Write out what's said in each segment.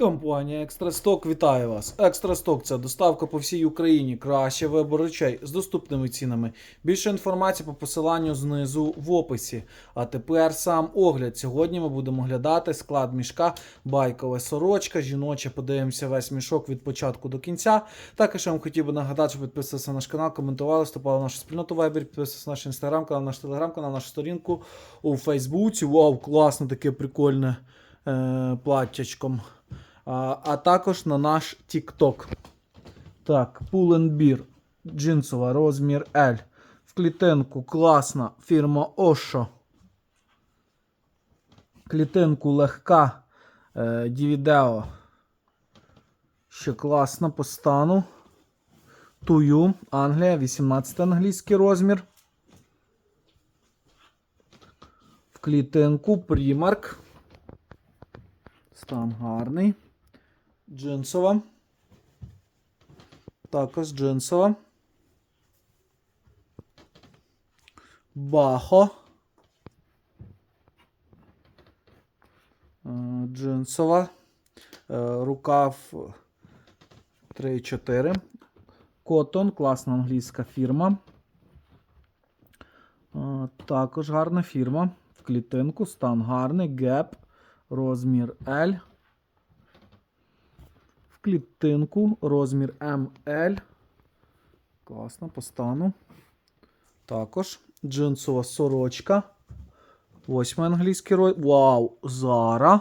Компанія Екстрасток вітає вас. Екстрасток це доставка по всій Україні. Краще вибор речей з доступними цінами. Більше інформації по посиланню знизу в описі. А тепер сам огляд. Сьогодні ми будемо оглядати склад мішка, байкова сорочка, жіноча. Подивимося весь мішок від початку до кінця. Також я вам хотів би нагадати, щоб підписувалися на наш канал, коментували, вступали в нашу спільноту Viber, підписувалися на наш інстаграм-канал, наш телеграм-канал, нашу сторінку у Фейсбуці. Вау, класне таке прикольне е, платтячком. А, а також на наш TikTok. Так, Pull&Bear, джинсова, розмір L. В клітинку класна фірма Osho. Клітинку легка. Е, DVD. Ще класна по стану. Тую, Англія, 18 англійський розмір. В клітинку Primark. Стан гарний. Джинсова. Також джинсова. Бахо. Е, Джинсова. Е, Рукав 3-4. Котон. Класна англійська фірма. Е, Також гарна фірма. В клітинку. Стан гарний. Геп. Розмір L клітинку, розмір ML. Класно, по стану. Також джинсова сорочка. Восьмий англійський розмір. Вау! Зара.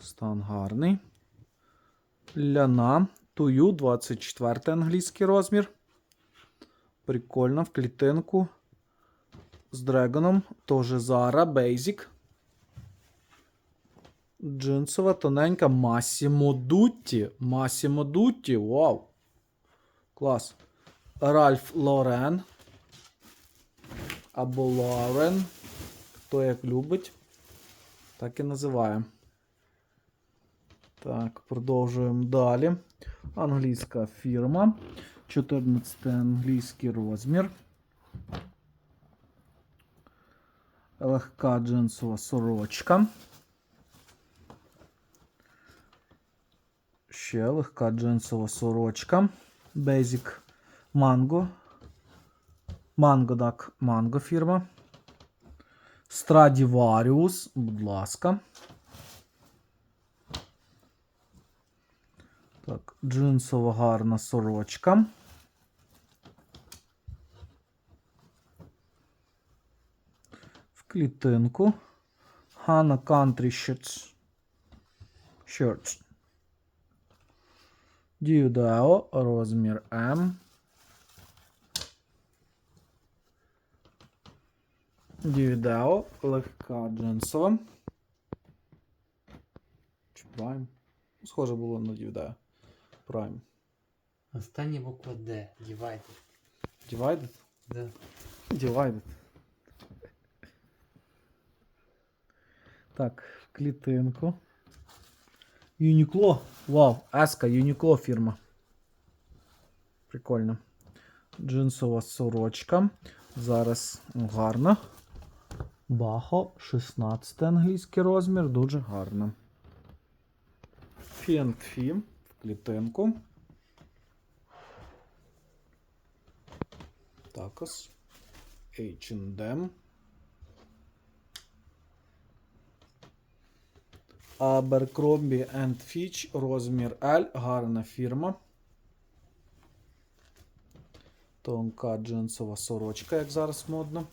Стан гарний. Ляна. Тую, 24 англійський розмір. Прикольно, в клітинку. З дрегоном. Тоже Зара, Basic. Джинсова тоненька Massimo Dutti. Massimo Dutti. Вау. Клас. Ральф Лорен. Або Лорен. Хто як любить, так і називає. Так, продовжуємо далі. Англійська фірма. 14 англійський розмір. Легка джинсова сорочка. Ще легка джинсова сорочка. Basic Mango. Mango, так, Mango фірма. Stradivarius, будь ласка. Так, джинсова гарна сорочка. В клітинку. Hana Country Shirts. Shirts. Діюдао, розмір М. Діюдао, легка джинсова. Чи Prime? Схоже було на Діюдао. Prime. Остання буква Д. Divided. Divided? Да. Divided. Так, клітинку. Юнікло. Вау, Еска, Юнікло фірма. Прикольно. Джинсова сорочка. Зараз гарна. Бахо, 16 англійський розмір, дуже гарно. Фі в клітинку. Також. H&M. Abercrombie Fitch, розмір L, гарна фірма. Тонка джинсова сорочка, як зараз модно.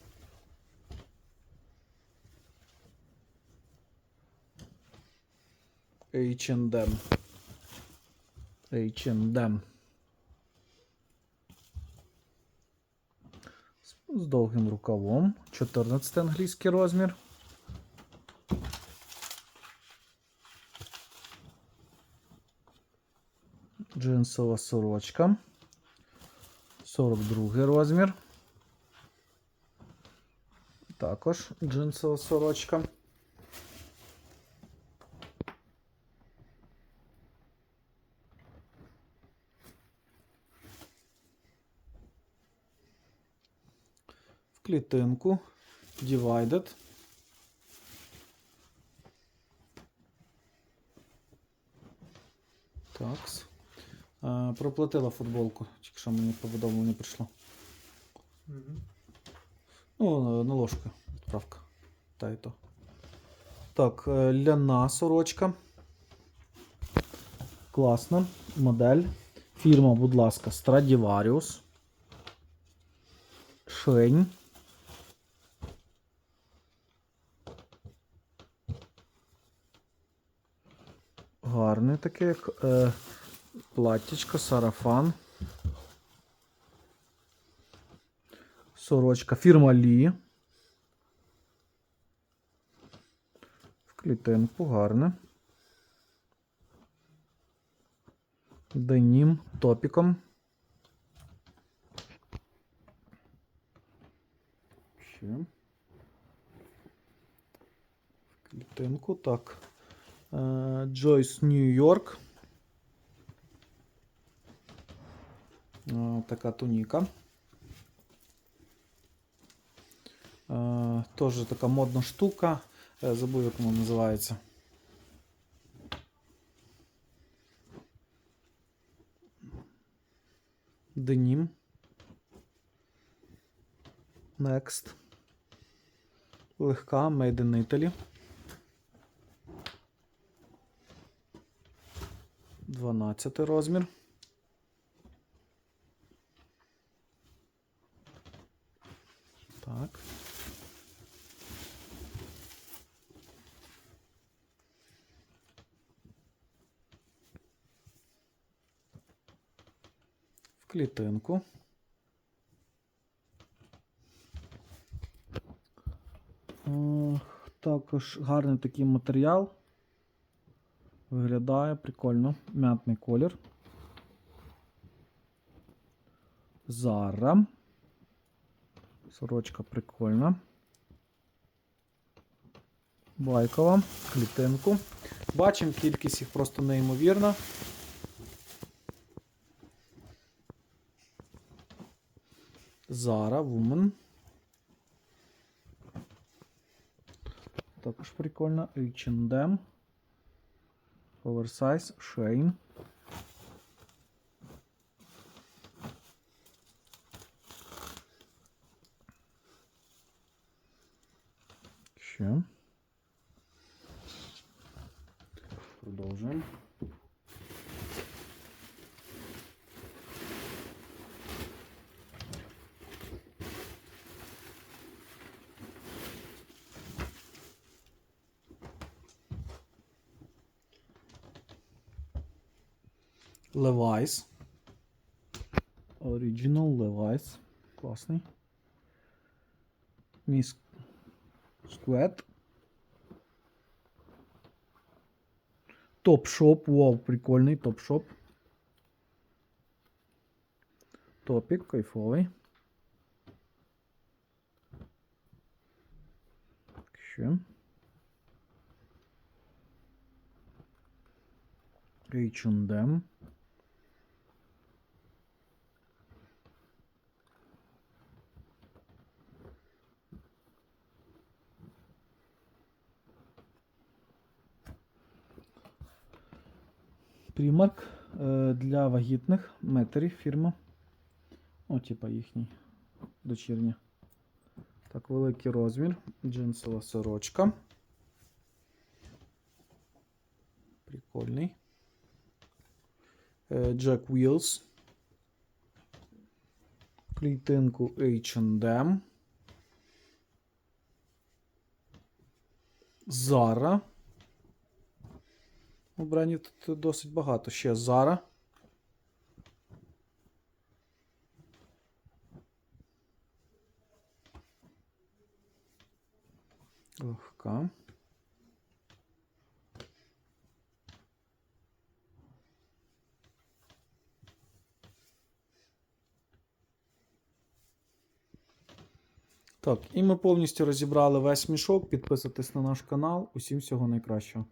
H&M. H&M. З- довгим рукавом. 14 англійський розмір. Джинсова сорочка. 42 розмір. Також джинсова сорочка. В клітинку. Divided. Проплатила футболку, тільки що мені повідомлення прийшло. Ну, на ложку відправка. Та й то. Так, е, ляна сорочка. Класна модель. Фірма, будь ласка, Stradivarius. Шень. Гарне таке, як е, платтячко, сарафан. Сорочка. Фірма Лі. В клітинку гарне. Денім топіком. Ще. В клітинку, так. Джойс Нью-Йорк. Така туніка. Е, Теж така модна штука. Е, Забув, як вона називається. Денім. Next. Легка, Made in Italy. 12 розмір. Так. В клітинку. Е, Також гарний такий матеріал. Виглядає прикольно. Мятний колір. Зара. Сорочка прикольна. Байкова. Клітинку. Бачимо, кількість їх просто неймовірна. Зара, Woman. Також прикольно. H&M. Oversize, Shane. Ще. Продовжуємо. Levi's. Original Levi's. Класний. Міс Squad. Топ-шоп. Вау, прикольний топ-шоп. Топік, кайфовий. Ще. H&M. Примарк е, для вагітних метрів фірма. О, типа їхній дочірня. Так, великий розмір. Джинсова сорочка. Прикольний. Е, Jack Wheels. Клітинку H&M. Zara. У брендів тут досить багато. Ще Zara. Легка. Так, і ми повністю розібрали весь мішок. Підписуйтесь на наш канал. Усім всього найкращого.